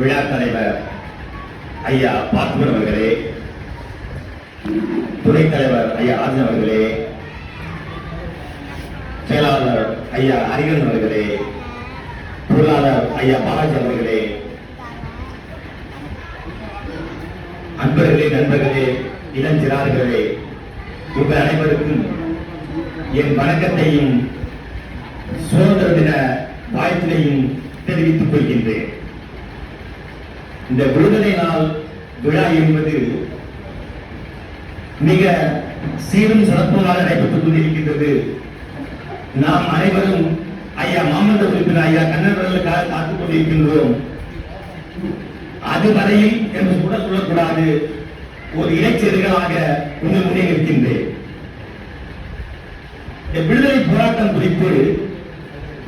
விழா தலைவர் ஐயா பார்த்திபன் அவர்களே துணைத் தலைவர் ஐயா ராஜன் அவர்களே செயலாளர் ஐயா ஹரிகரன் அவர்களே பொருளாளர் ஐயா பாலாஜி அவர்களே அன்பர்களே நண்பர்களே இளஞ்சிறார்களே உங்கள் அனைவருக்கும் என் வணக்கத்தையும் சுதந்திர தின வாழ்த்தினையும் தெரிவித்துக் கொள்கின்றேன். இந்த விடுதலை நாள் விழா என்பது மிக சீரும் சிறப்புமாக நடைபெற்றுக் கொண்டிருக்கின்றது. நாம் அனைவரும் ஐயா மாமன்ற உறுப்பினர் ஐயா கண்ணர்களுக்காக காத்துக் கொண்டிருக்கின்றோம். அதுவரையில் என்று கூட சொல்லக்கூடாது. ஒரு இளைஞர்களாக உங்கள் முன்னே இருக்கின்றேன் இந்த விடுதலை போராட்டம் குறித்து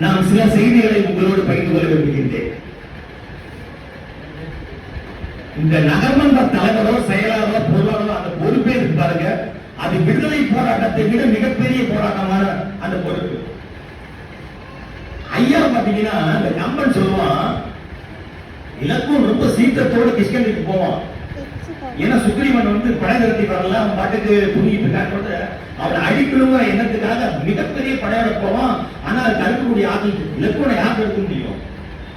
நான் சில செய்திகளை உங்களோடு பகிர்ந்து கொள்ள விரும்புகின்றேன். இந்த நகர்மன்ற தலைவரோ செயலாளரோ பொருளாளரோ அந்த பொறுப்பே இருக்கு பாருங்க. அது விடுதலை போராட்டத்தை விட மிகப்பெரிய போராட்டமான அந்த பொறுப்பு ஐயா பாத்தீங்கன்னா இந்த கம்பன் சொல்லுவான் இலக்கும் ரொம்ப சீக்கிரத்தோட கிஷ்கண்டிக்கு போவான். ஏன்னா சுக்ரீவன் வந்து படை நிறுத்தி வரல அவன் பாட்டுக்கு புரிஞ்சிட்டு இருக்கான்னு அவனை அழிக்கணுங்கிற எண்ணத்துக்காக மிகப்பெரிய படையோட போவான். ஆனா அது தடுக்கக்கூடிய ஆற்றல் இலக்கோட யார் எடுக்க முடியும்?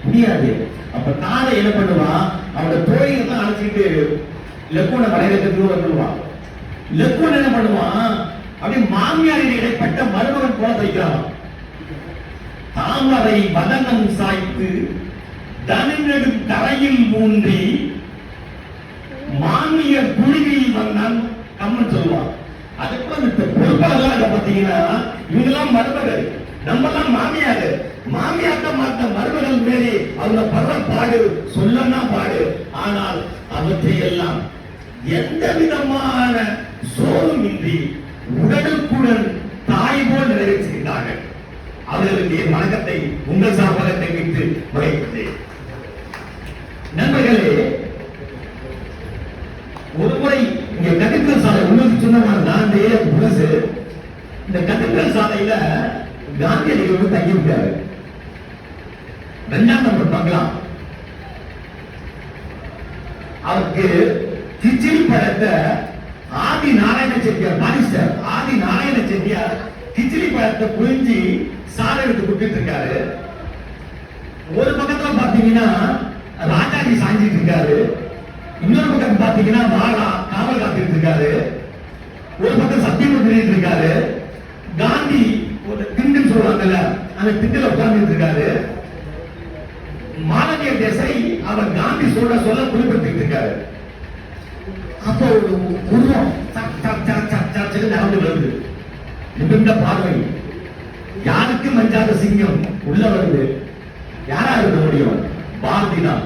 முடியாது. அப்ப தாதை என்ன பண்ணுவான்? அவனோட தோழிகள்லாம் அழைச்சிட்டு இலக்குவனை படையிறதுக்கு வந்துடுவான் லெக்கோன் என்ன பண்ணுவான்? அப்படியே மாமியாரின் இடைப்பட்ட மருமகன் போல தைக்கிறான். தாமரை வதனம் சாய்த்து தனிநெடும் தரையில் ஊன்றி மாமிய குழுவில் வந்தான் கம்மன் சொல்லுவான். அதுக்கப்புறம் இந்த பொறுப்பாளர்கள் பார்த்தீங்கன்னா இவங்கெல்லாம் மருமகள். நம்ம எல்லாம் மாமியாரு மாமியாக்க மாத்த மருமகள் மேலே அவங்க படுற பாடு சொல்லனா பாடு. ஆனால் அவற்றை எல்லாம் எந்த விதமான சோறும் இன்றி உடனுக்குடன் தாய் போல் நிறைவேற்றுகிறார்கள் அவர்களுக்கு என் வணக்கத்தை உங்கள் சார்பாக தெரிவித்து முறையிட்டேன் நண்பர்களே ஒருமுறை இங்க கதிர்கள் சாலை உங்களுக்கு சொன்ன நான் தான் இந்த புதுசு இந்த கதிர்கள் சாலையில காந்தியடிகள் வந்து தங்கி விட்டாரு ரெண்டாம் நம்பர் அவருக்கு கிச்சிலி பழத்தை ஆதி நாராயண செட்டியார் பாரிஸ்டர் ஆதி நாராயண செட்டியார் கிச்சிலி பழத்தை புழிஞ்சி சாலை எடுத்து கொடுத்துட்டு இருக்காரு. ஒரு பக்கத்துல பாத்தீங்கன்னா ராஜாஜி சாஞ்சிட்டு இருக்காரு. இன்னொரு பக்கம் பாத்தீங்கன்னா வாழா காவல் காத்துட்டு இருக்காரு. ஒரு பக்கம் சத்தியம் பண்ணிட்டு இருக்காரு. காந்தி ஒரு திண்டுன்னு சொல்றாங்கல்ல அந்த திண்டுல உட்கார்ந்துட்டு இருக்காரு. மாலவிய தேசாய் அவர் காந்தி சொல்ல சொல்ல குறிப்பிட்டு இருக்காரு அப்போ ஒரு உருவம் சக் நடந்து வருது. நிமிர்ந்த பார்வை. யாருக்கு மஞ்சாத சிங்கம் உள்ள வருது? யாரா இருக்க முடியும்? பாரதி தான்.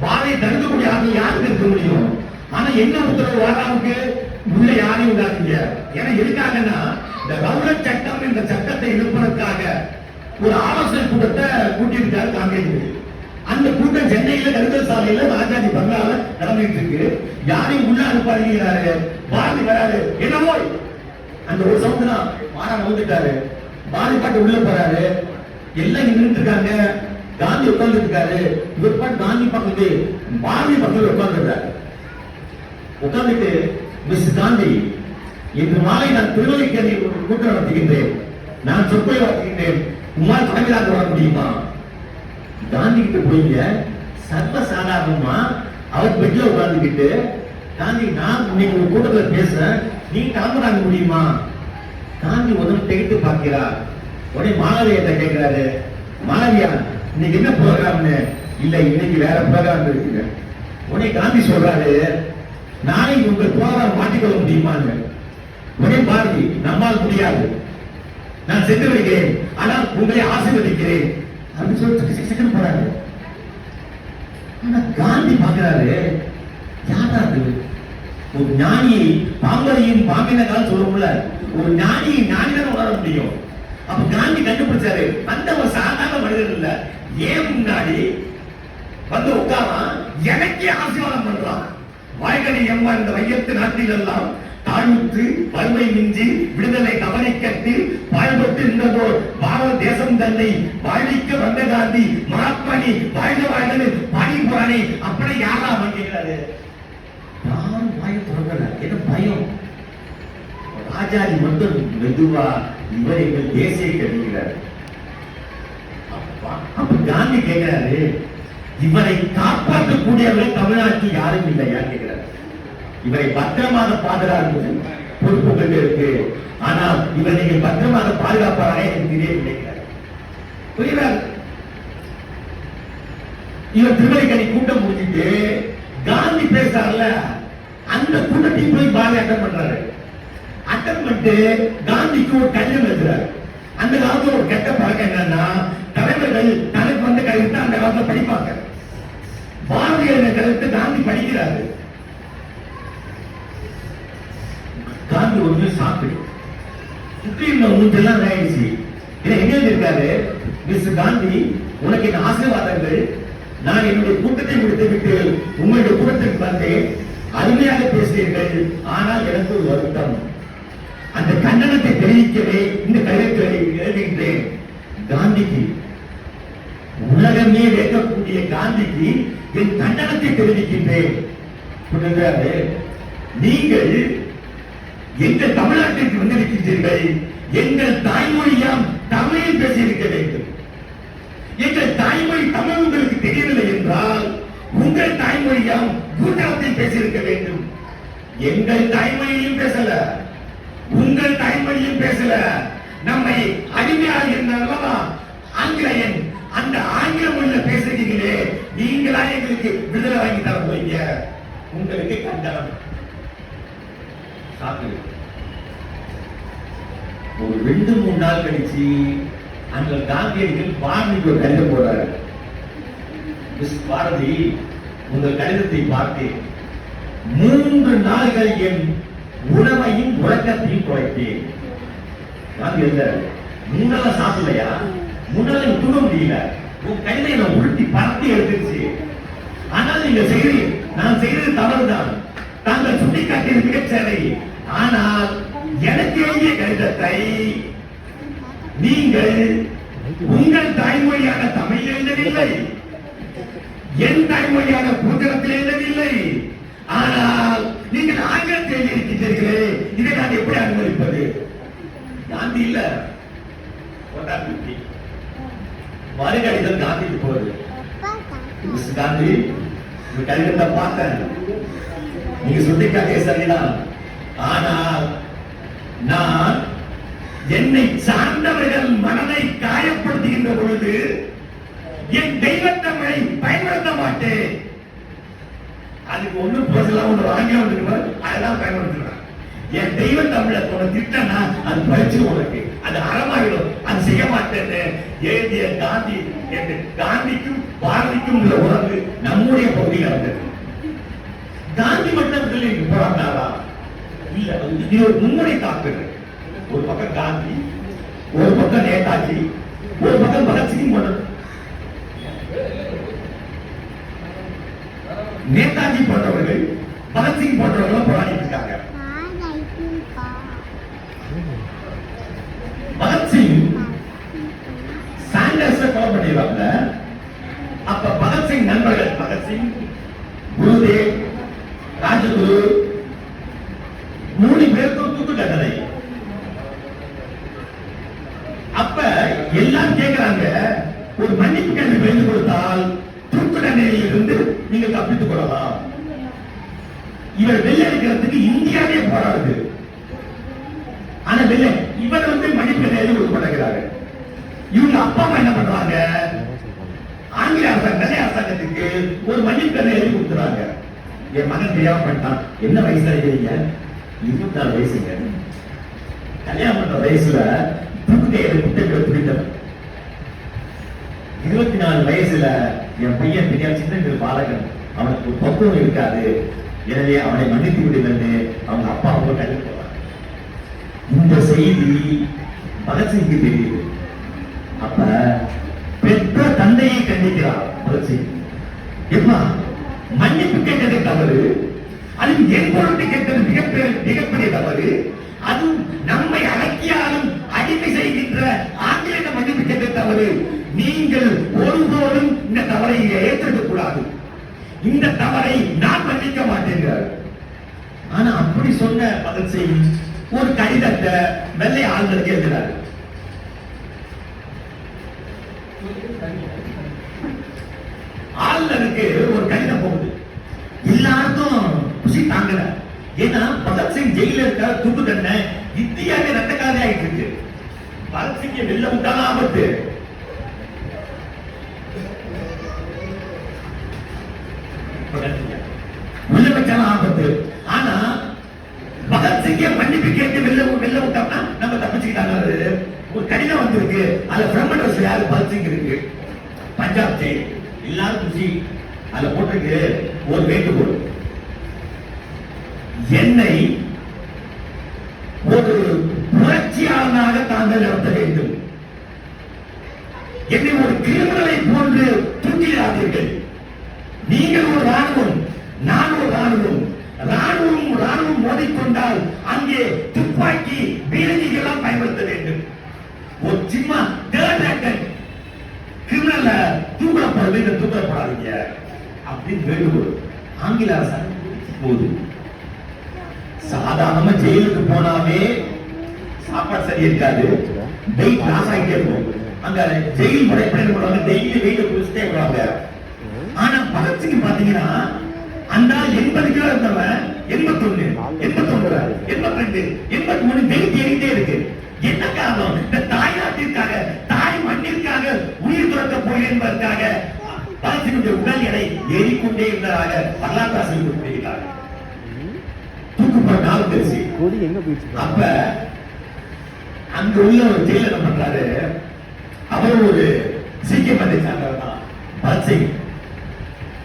பாரதியை தடுக்கக்கூடிய ஆட்கள் யாருக்கு இருக்க முடியும்? ஆனா என்ன உத்தரவு வாராவுக்கு உள்ள யாரையும் விடாதீங்க ஏன்னா எதுக்காகன்னா இந்த ரவுல சட்டம் இந்த சட்டத்தை எழுப்பதற்காக ஒரு ஆலோசனை கூட்டத்தை கூட்டியிருக்காரு காங்கிரஸ் அந்த கூட்டம் சென்னையில கருங்கல் சாலையில ராஜாஜி பங்களால நடந்துட்டு இருக்கு. யாரையும் உள்ள அனுப்பாடுகிறாரு பாரதி வராரு. என்னவோ அந்த ஒரு சவுண்ட் தான் மாறா வந்துட்டாரு. பாரதி பாட்டு உள்ள போறாரு. எல்லாம் நின்றுட்டு இருக்காங்க. காந்தி உட்கார்ந்து இருக்காரு. இவர் பாட்டு காந்தி பக்கத்து பாரதி பக்கத்துல உட்கார்ந்துருக்காரு உட்கார்ந்துட்டு மிஸ் காந்தி இன்று மாலை நான் திருவள்ளிக்கேணியில் ஒரு கூட்டம் நடத்துகின்றேன். நான் சொற்பொழி நடத்துகின்றேன். உம்மால் தலைமையாக வர முடியுமா? காந்தி கிட்ட போயிங்க. சர்வ சாதாரணமா அவர் பெட்ல உட்கார்ந்துக்கிட்டு காந்தி நான் இன்னைக்கு ஒரு கூட்டத்தில் பேச நீ கிளம்புறாங்க முடியுமா? காந்தி உதவி திகைத்து பார்க்கிறார். உடனே மாணவியத்தை கேட்கிறாரு மாணவியா இன்னைக்கு என்ன ப்ரோக்ராம்னு இல்ல இன்னைக்கு வேற ப்ரோக்ராம் இருக்குங்க. உடனே காந்தி சொல்றாரு நாளைக்கு உங்க ப்ரோக்ராம் மாட்டிக்கொள்ள முடியுமான்னு? உடனே பாரதி நம்மால் முடியாது. நான் சென்று வருகிறேன் ஆனால் உங்களை ஆசீர்வதிக்கிறேன். அப்படின்னு சொல்லிட்டு சிக்கன் போறாரு. ஆனா காந்தி பாக்குறாரு யாரா அது? ஒரு ஞானியை பாம்பரையும் சொல்ல சொல்லும்ல ஒரு ஞானியை ஞானிதான் உணர முடியும். அப்ப காந்தி கண்டுபிடிச்சாரு அந்த ஒரு சாதாரண மனிதன் இல்ல. ஏன் முன்னாடி வந்து உட்காரான் எனக்கே ஆசீர்வாதம் பண்றான். வாய்கடி எம்மா இந்த வையத்து நாட்டில் எல்லாம் தாழ்வுற்று வறுமை மிஞ்சி விடுதலை கவலை கட்டி பாழ்பட்டு நின்றதோர் பாரத தேசம் தன்னை வாழ்விக்க வந்த காந்தி மகாத்மானி வாழ்க வாழ்ந்தது பாடி போறானே. அப்படி யாரா அவன் யாரும் வாய தொடங்கல என்ன பயம்? ராஜாஜி மட்டும் மெதுவா இவர் எங்கள் தேசிய கருதுகிறார் அப்ப காந்தி கேட்கிறாரு இவரை காப்பாற்றக்கூடியவர்கள் தமிழ்நாட்டில் யாரும் இல்லையா கேட்கிறார் இவரை பத்திரமாக பாதுகாப்பு பொறுப்புகள் இருக்கு. ஆனால் இவர் நீங்கள் பத்திரமாக பாதுகாப்பாரே எனக்கு தெரியவில்லை புரியுறாரு இவர் திருவள்ளிக்கணி கூட்டம் முடிஞ்சிட்டு காந்தி பேசுறாருல அந்த கூட்டத்தையும் போய் பாரதி அட்டன் பண்றாரு. அட்டன் பண்ணிட்டு காந்திக்கு ஒரு கடிதம் எழுதுறாரு. அந்த காலத்துல ஒரு கெட்ட பழக்கம் என்னன்னா தலைவர்கள் தனக்கு வந்த கருத்தை அந்த காலத்துல படிப்பாங்க. பாரதியார் கருத்து காந்தி படிக்கிறாரு. ஒன்று ஒரு சாப்பிடு. சுற்றி இருந்த ஆயிடுச்சு இதை எங்க இருக்காரு மிஸ் காந்தி உனக்கு என் ஆசீர்வாதங்கள்? நான் என்னுடைய கூட்டத்தை முடித்து விட்டு உங்களுடைய கூட்டத்திற்கு வந்தேன். அருமையாக பேசினீர்கள். ஆனால் எனக்கு ஒரு வருத்தம். அந்த கண்டனத்தை தெரிவிக்கவே இந்த கடிதத்தை எழுதுகின்றேன். காந்திக்கு உலகமே வேண்டக்கூடிய காந்திக்கு என் கண்டனத்தை தெரிவிக்கின்றேன். நீங்கள் எங்கள் தமிழ்நாட்டிற்கு வந்திருக்கின்றீர்கள். எங்கள் தாய்மொழியாம் தமிழில் பேசியிருக்க வேண்டும். எங்கள் தாய்மொழி தமிழ் உங்களுக்கு தெரியவில்லை என்றால் உங்கள் தாய்மொழியாம் குஜராத்தில் பேசியிருக்க வேண்டும். எங்கள் தாய்மொழியும் பேசல. உங்கள் தாய்மொழியும் பேசல. நம்மை அடிமையாக இருந்தாலும் ஆங்கிலேயன் அந்த ஆங்கில மொழியில பேசுறீங்களே நீங்களா எங்களுக்கு விடுதலை வாங்கி தர போறீங்க? உங்களுக்கு கண்டனம். சாப்பிடுங்க ஒரு ரெண்டு மூணு நாள் கழிச்சு அந்த காந்தியடிகள் பாரதிக்கு ஒரு கடிதம் போடுறாரு. மிஸ் பாரதி உங்கள் கடிதத்தை பார்த்தேன். மூன்று நாள்கள் என் உணவையும் உறக்கத்தையும் குறைத்தேன். காந்தி எழுதாரு முன்னெல்லாம் சாப்பிடலையா முன்னால தூங்க முடியல. உன் கையில என்ன உருட்டி பறத்தி எடுத்துருச்சு. ஆனால் நீங்க செய்கிறீங்க நான் செய்தது தவறுதான். தாங்கள் சுட்டிக்காட்டியது மிகச் சேவை ஆனால் எனக்கு எழுதிய கடிதத்தை நீங்கள் உங்கள் தாய்மொழியான தமிழ் எழுதவில்லை. என் தாய்மொழியான புத்தகத்தில் எழுதவில்லை. ஆனால் நீங்கள் ஆங்கிலத்தில் எழுதியிருக்கிறீர்களே இதை நான் எப்படி அனுமதிப்பது காந்தி இல்ல. மறுகடிதம் காந்திக்கு போகுது மிஸ்டர் காந்தி கடிதத்தை பார்த்தேன் நீங்க சுட்டிக்காட்டிய சரிதான். ஆனால் நான் என்னை சார்ந்தவர்கள் மனதை காயப்படுத்துகின்ற பொழுது என் தெய்வத்தமிழை பயன்படுத்த மாட்டேன். அதுக்கு ஒண்ணு பேசலாம் ஒண்ணு வாங்கி வந்துருவார் அதெல்லாம் பயன்படுத்துறேன் என் தெய்வ தமிழை உன திட்டனா அது பறிச்சு உனக்கு. அது அறமாயிடும் அது செய்ய மாட்டேன்னு எழுதிய காந்தி என்று காந்திக்கும் பாரதிக்கும் உள்ள உறவு நம்முடைய பகுதியில் இருந்தது காந்தி மட்டும் சொல்லி போராட்டாரா இல்ல இது ஒரு மும்முறை தாக்குதல். ஒரு பக்கம் காந்தி ஒரு பக்கம் நேதாஜி ஒரு பக்கம் பகத்சிங் பண்ணணும் நேதாஜி போன்றவர்கள் பகத்சிங் போன்றவர்கள் போராடிட்டு இருக்காங்க. பகத்சிங் சாண்டர்ஸ் கொலை பண்ணிடுவாங்க. அப்ப பகத்சிங் நண்பர்கள் பகத்சிங் குருதேவ் ராஜகுரு மூணு பேருக்கும் தூக்கு கதை. அப்ப எல்லாம் கேட்கிறாங்க ஒரு மன்னிப்பு கல்வி பயந்து கொடுத்தால் தூக்கு தண்டனையில் இருந்து நீங்கள் தப்பித்துக் கொள்ளலாம். இவர் வெள்ளடிக்கிறதுக்கு இந்தியாவே போராடுது. ஆனா வெள்ள இவர் வந்து மன்னிப்பு கல்வி எழுதி இவங்க அப்பா அம்மா என்ன பண்றாங்க? ஆங்கில அரசாங்க வெள்ளை அரசாங்கத்துக்கு ஒரு மன்னிப்பு கல்வி எழுதி கொடுத்துறாங்க என் மகன் தெரியாம பண்ணிட்டான். என்ன வயசுல இருக்கிறீங்க இருபத்தி நாலு வயசுங்க. கல்யாணம் பண்ற வயசுல தூக்குக்கையில புத்தகங்களை பிடித்தவன் இருபத்தி நாலு வயசுல என் பையன் பெரிய சின்ன பாலகன் அவனுக்கு ஒரு பக்குவம் இருக்காது. எனவே அவனை மன்னித்து விடுங்கன்னு அவங்க அப்பா அவங்க கல்வி போறாங்க இந்த செய்தி பகத்சிங்க்கு தெரியுது. அப்ப பெற்ற தந்தையை கண்டிக்கிறார் பகத்சிங். எப்பா மன்னிப்பு கேட்டது தவறு. அது என் கேட்டது மிகப்பெரிய மிகப்பெரிய தவறு. அது நம்மை அடக்கியாலும் அடிமை செய்கின்ற ஆங்கிலேய மன்னிப்பு கேட்டது தவறு. நீங்கள் ஒருபோதும் இந்த தவறை ஏற்றிருக்க கூடாது. இந்த தவறை நான் மன்னிக்க மாட்டேங்கிறார் ஆனா அப்படி சொன்ன பகத்சிங் ஒரு கடிதத்தை வெள்ளை ஆளுநருக்கு எழுதுறாரு ஆளுநருக்கு ஒரு கடிதம் போகுது. எல்லாருக்கும் குஷி தாங்கல ஏன்னா பகத்சிங் ஜெயில இருக்க துப்பு தண்டனை இந்தியாவே ரத்தக்காரி ஆயிட்டு இருக்கு பகத்சிங்க வெளில விட்டாலும் ஆபத்து. உள்ள வச்சாலும் ஆபத்து. ஆனா பகத்சிங்க மன்னிப்பு கேட்டு வெளில வெளில விட்டோம்னா நம்ம தப்பிச்சுக்கிட்டாங்க ஒரு கடிதம் வந்திருக்கு. அதுல பிரம்மணர் யாரு பகத்சிங் இருக்கு? பஞ்சாப் ஜெயில். எல்லாரும் குஷி. அதுல போட்டிருக்கு ஒரு வேண்டுகோள். என்னை ஒரு புரட்சியாளனாக தாங்கள் நடத்த வேண்டும். என்னை ஒரு கிரிமினலை போன்று தூக்கிடாதீர்கள் நீங்கள் ஒரு ராணுவம் நான் ஒரு ராணுவம் ராணுவம் ராணுவம் மோதிக்கொண்டால் அங்கே துப்பாக்கி பீரங்கிகள் பயன்படுத்த வேண்டும். ஒரு சும்மா தேர்ட் ஆக்டர் கிரிமினல்ல தூக்கல போறது அப்படின்னு வேண்டுகோள். ஆங்கில அரசாங்கம் போகுது சாதாரணமா ஜெயிலுக்கு போனாவே சாப்பாடு சரி இருக்காது. வெயிட் லாஸ் ஆகிட்டே இருக்கும். அங்க ஜெயில் முறை எப்படி பண்ணுவாங்க டெய்லி வெயிட் குடிச்சிட்டே வருவாங்க ஆனா பகத்சிங் பாத்தீங்கன்னா அந்த ஆள் எண்பது கிலோ இருந்தவன் எண்பத்தொன்னு எண்பத்தொன்னு எண்பத்தி ரெண்டு எண்பத்தி மூணு வெயிட் ஏறிட்டே இருக்கு. என்ன காரணம்? இந்த தாய் நாட்டிற்காக தாய் மண்ணிற்காக உயிர் துறக்க போய் என்பதற்காக பகத்சிங்குடைய உடல் எடை ஏறிக்கொண்டே இருந்ததாக வரலாற்று ஆசிரியர் குறிப்பிடுகிறார் தூக்குப்பட நாள் கொடி எங்க போயிடுச்சு? அப்ப அங்க உள்ள ஒரு ஜெயில என்ன பண்றாரு? அவர் ஒரு சீக்கிய மதத்தை சார்ந்தவர் தான்.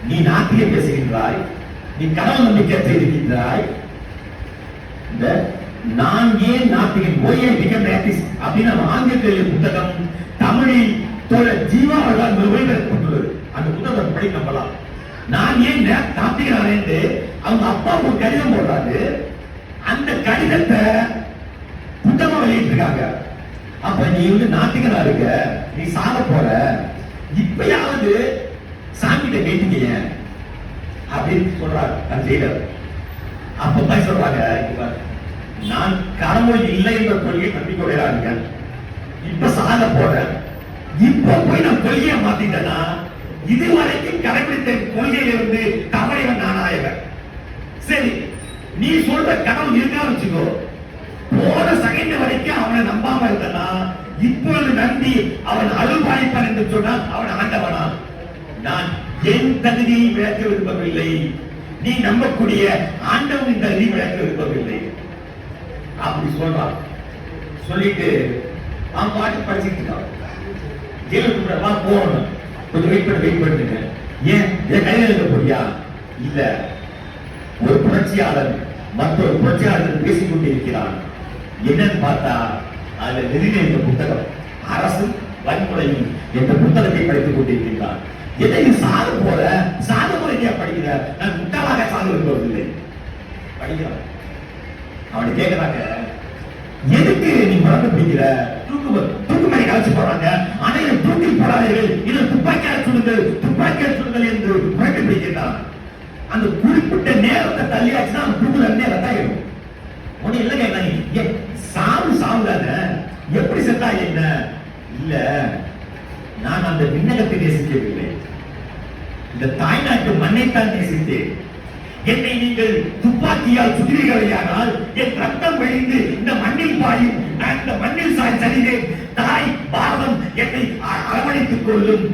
நீ நாட்டியம் பேசுகின்றாய் நீ கடவுள் நம்பிக்கை செய்திருக்கின்றாய் இந்த நான் ஏன் நாட்டியம் ஒய் ஐ பிகம் அப்படின்னு நம்ம ஆங்கிலத்தில் புத்தகம் தமிழில் தோழர் ஜீவா அவர்களால் மொழிபெயர்க்கப்பட்டுள்ளது அந்த புத்தகம் படி நம்பலாம். நான் ஏன் நா- அடைந்து அவங்க அப்பா ஒரு கடிதம் போடுறாரு. அந்த கடிதத்தை புத்தகமா வெளியிட்டிருக்காங்க. அப்ப நீ வந்து நாத்திகனா இருக்க நீ சாக போற இப்பயாவது சாமிகிட்ட கேட்டீங்க அப்படின்னு சொல்றாரு அந்த செய்தர் அப்ப போய் சொல்றாங்க நான் கடவுள் இல்லை என்ற கொள்கையை நம்பிக்கொள்கிறாங்க இப்ப சாக போறேன் இப்ப போய் நான் கொள்கையை மாத்திட்டேன்னா இதுவரைக்கும் கடைபிடித்த கொள்கையிலிருந்து தவறிவன் நானாயவன். சரி நீ சொல்ற கடவுள் இருக்கா வச்சுக்கோ. போன செகண்ட் வரைக்கும் அவனை நம்பாம இருந்தனா இப்பொழுது நம்பி அவன் அழுவாய்ப்பான் என்று சொன்னால் அவன் ஆண்டவனா? நான் என் தகுதியை விளக்க விரும்பவில்லை. நீ நம்பக்கூடிய ஆண்டவனின் தகுதி விளக்க விரும்பவில்லை. அப்படி சொல்றான் சொல்லிட்டு அவன் பாட்டு படிச்சுட்டு இருக்கான். ஜெயிலுக்கு போகணும். கொஞ்சம் வெயிட் பண்ணி வெயிட் பண்ணுங்க. ஏன்? இதை கையில் எழுத போறியா? இல்லை. ஒரு புரட்சியாளர் மற்றொரு புரட்சியாளர் பேசிக் கொண்டிருக்கிறார் என்னன்னு பார்த்தா அதுல நெருங்கிய இந்த புத்தகம் அரசு வன்முறையும் என்ற புத்தகத்தை படித்துக் கொண்டிருக்கிறார் எதையும் சாது போல சாது சாக முறையா படிக்கிற? நான் முட்டாளாக சாது விரும்பவில்லை படிக்கிறான் அவனை கேட்கிறாங்க எதுக்கு நீ மறந்து பிடிக்கிற? தூக்கு தூக்குமணி கழிச்சு போறாங்க அனைவரும் தூக்கில் போடாதீர்கள். இதை துப்பாக்கியால் சொல்லுங்கள் துப்பாக்கியால் சொல்லுங்கள் என்று முறைக்கு பிடிக்கிறான் அந்த குறிப்பிட்ட நேரத்தை தள்ளியாச்சுன்னா அந்த தூக்குல இருந்தே ரத்தாயிடும் உடனே இல்ல கேட்டாங்க சாவு சாவு எப்படி செத்தா என்ன? இல்ல நான் அந்த விண்ணகத்தை நேசிக்கவில்லை இந்த தாய்நாட்டு மண்ணைத்தான் நேசித்தேன். என்னை நீங்கள் துப்பாக்கியால் சுடுவீர்களானால் என் ரத்தம் வெளிந்து இந்த மண்ணில் பாயும். நான் இந்த மண்ணில் சாய் சரிவேன் தாய் பாரதம் என்னை அரவணைத்துக் கொள்ளும்.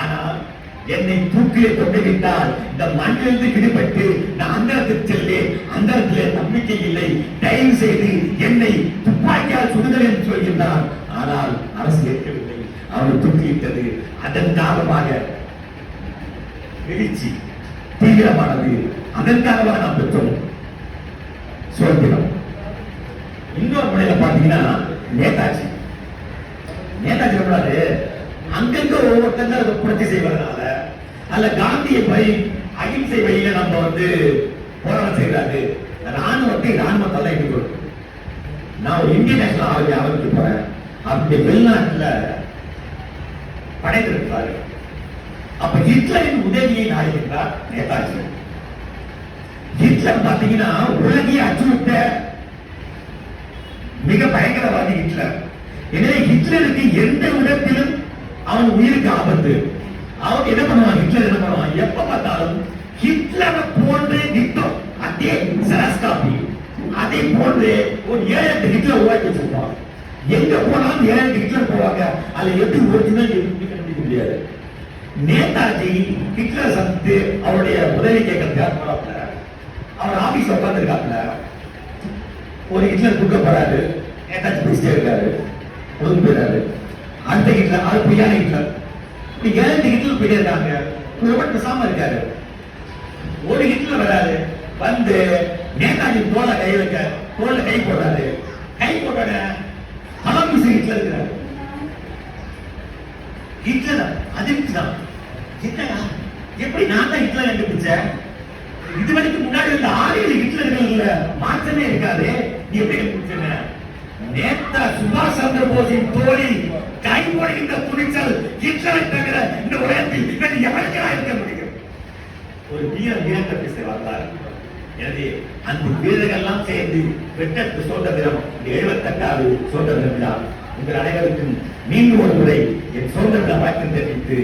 ஆனால் என்னை தூக்கிலே கொண்டு விட்டால் இந்த மண்ணிலிருந்து விடுபட்டு நான் அந்தரத்துக்கு செல்லேன் அந்தரத்திலே நம்பிக்கை இல்லை. தயவு செய்து என்னை துப்பாக்கியால் சுடுதல் என்று சொல்கின்றார். ஆனால் அரசு ஏற்கவில்லை. அவனை தூக்கிவிட்டது அதன் காரணமாக எழுச்சி தீவிரமானது. அதற்காக நாம் பெற்றோம். சுதந்திரம். இன்னொரு முறையில பாத்தீங்கன்னா நேதாஜி. நேதாஜி சொல்றாரு அங்கங்க ஒவ்வொருத்தங்க அதை புரட்சி செய்வதனால அல்ல காந்தியை போய் அகிம்சை வழியில நம்ம வந்து போராட்டம் செய்யறாரு. ராணுவத்தை ராணுவத்தால எதிர்கொள்ளும் நான் ஒரு இந்தியன் நேஷனல் ஆர்மி ஆரம்பிக்க போறேன். அப்படி வெளிநாட்டுல படைத்திருக்கிறாரு அப்ப ஹிட்லரின் உதவியை உலகியை நாடுகின்றார் நேதாஜி. ஹிட்லர் பாத்தீங்கன்னா உலகையே அச்சுறுத்த மிக பயங்கரவாதி ஹிட்லர். எனவே ஹிட்லருக்கு எந்த விதத்திலும் அவன் உயிருக்கு ஆபத்து அவன் என்ன பண்ணுவான்? ஹிட்லர் என்ன பண்ணுவான்? எப்ப பார்த்தாலும் ஹிட்லரை போன்றே நித்தம் அதே செரஸ்காப்பி அதை போன்று ஒரு ஏழு எட்டு ஹிட்லர் உருவாக்கி வச்சிருப்பான். எங்க போனாலும் ஏழு எட்டு ஹிட்லர் போவாங்க. அதுல எப்படி ஒரிஜினல் கண்டுபிடிக்க முடியாது. நேதாஜி ஹிட்லர் சந்தித்து அவருடைய உதவி கேட்கறதுக்காக போறாப்ல அவர் ஆபீஸ் உட்காந்துருக்காப்ல ஒரு ஹிட்லர் கொடுக்க போறாரு. நேதாஜி பேசிட்டே இருக்காரு ஒதுங்க போயிடாரு அடுத்த ஹிட்லர் அது பொய்யான ஹிட்லர் இப்படி ஏழு ஹிட்லர் போயிட்டே இருக்காங்க ஒருவன் பேசாம இருக்காரு. ஒரு ஹிட்லர் வராது வந்து நேதாஜி தோலை கை வைக்க தோல்ல கை போடுறாரு. கை போட்டோட தலமிசை ஹிட்லர் இருக்கிறார். ஹிட்லர் அதிர்ச்சிதான். என்னடா எப்படி நான் தான் ஹிட்லர் கண்டுபிடிச்சேன்? இது வரைக்கும் முன்னாடி இருந்த ஆறு ஹிட்லர்கள் மாற்றமே இருக்காது. நீ எப்படி கண்டுபிடிச்ச நேதா சுபாஷ் சந்திர போஸின் தோழி. கை போடுகின்ற துணிச்சல் ஹிட்லரை தவிர இந்த உலகத்தில் வேறு எவருக்கா இருக்க முடியும்? ஒரு வீர வீரத்தை பேச வந்தார் எனவே அந்த வீரர்கள் எல்லாம் சேர்ந்து வெட்ட சுதந்திரம் எழுபத்தெட்டாவது சுதந்திர விழா. உங்கள் அனைவருக்கும் மீண்டும் ஒரு முறை என் சுதந்திர விழா வாழ்த்து தெரிவித்து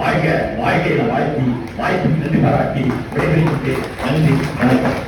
வாழ்க வாழ்க வாழ்த்தி வாய்ப்பு நன்றி பாராட்டி விடைபெறுகின்றேன். நன்றி வணக்கம்.